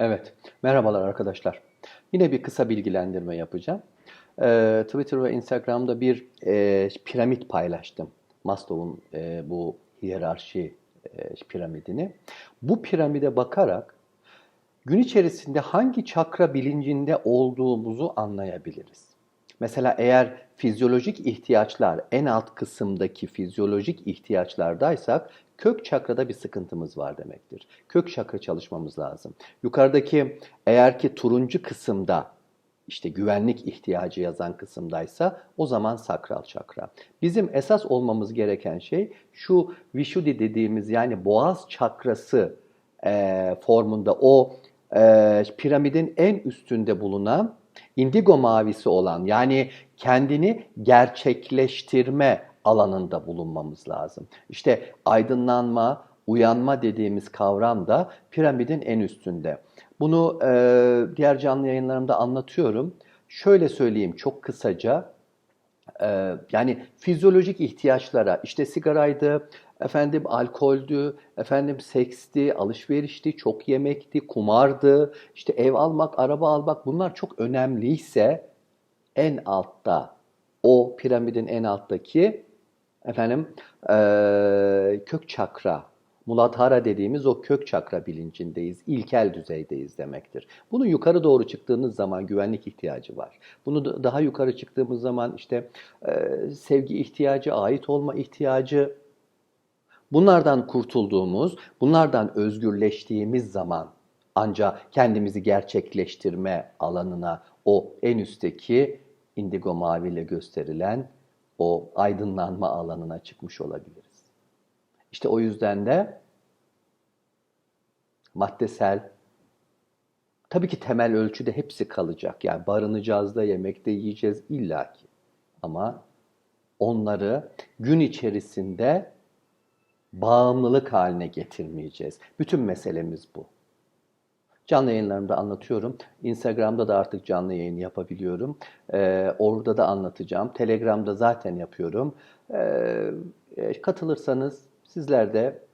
Evet, merhabalar arkadaşlar. Yine bir kısa bilgilendirme yapacağım. Ee, Twitter ve Instagram'da bir e, piramit paylaştım. Maslow'un e, bu hiyerarşi e, piramidini. Bu piramide bakarak gün içerisinde hangi çakra bilincinde olduğumuzu anlayabiliriz. Mesela eğer fizyolojik ihtiyaçlar en alt kısımdaki fizyolojik ihtiyaçlardaysak kök çakrada bir sıkıntımız var demektir. Kök çakra çalışmamız lazım. Yukarıdaki eğer ki turuncu kısımda işte güvenlik ihtiyacı yazan kısımdaysa o zaman sakral çakra. Bizim esas olmamız gereken şey şu Vishuddhi dediğimiz yani boğaz çakrası e, formunda o e, piramidin en üstünde bulunan indigo mavisi olan yani kendini gerçekleştirme alanında bulunmamız lazım. İşte aydınlanma, uyanma dediğimiz kavram da piramidin en üstünde. Bunu e, diğer canlı yayınlarımda anlatıyorum. Şöyle söyleyeyim çok kısaca. E, yani fizyolojik ihtiyaçlara işte sigaraydı, efendim alkoldü, efendim seksti, alışverişti, çok yemekti, kumardı, işte ev almak, araba almak bunlar çok önemliyse en altta o piramidin en alttaki efendim e, kök çakra, Muladhara dediğimiz o kök çakra bilincindeyiz, ilkel düzeydeyiz demektir. Bunu yukarı doğru çıktığınız zaman güvenlik ihtiyacı var. Bunu daha yukarı çıktığımız zaman işte e, sevgi ihtiyacı, ait olma ihtiyacı, bunlardan kurtulduğumuz, bunlardan özgürleştiğimiz zaman ancak kendimizi gerçekleştirme alanına o en üstteki indigo maviyle gösterilen o aydınlanma alanına çıkmış olabiliriz. İşte o yüzden de maddesel, tabii ki temel ölçüde hepsi kalacak. Yani barınacağız da, yemekte yiyeceğiz illaki. Ama onları gün içerisinde bağımlılık haline getirmeyeceğiz. Bütün meselemiz bu. Canlı yayınlarımda anlatıyorum. Instagram'da da artık canlı yayın yapabiliyorum. Ee, orada da anlatacağım. Telegram'da zaten yapıyorum. Ee, katılırsanız sizler de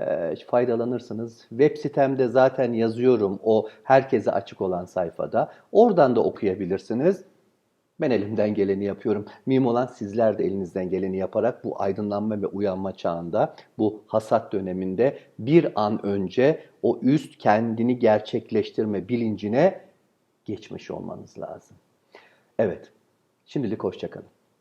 e, faydalanırsınız. Web sitemde zaten yazıyorum o herkese açık olan sayfada. Oradan da okuyabilirsiniz. Ben elimden geleni yapıyorum. Mühim olan sizler de elinizden geleni yaparak bu aydınlanma ve uyanma çağında, bu hasat döneminde bir an önce o üst kendini gerçekleştirme bilincine geçmiş olmanız lazım. Evet, şimdilik hoşçakalın.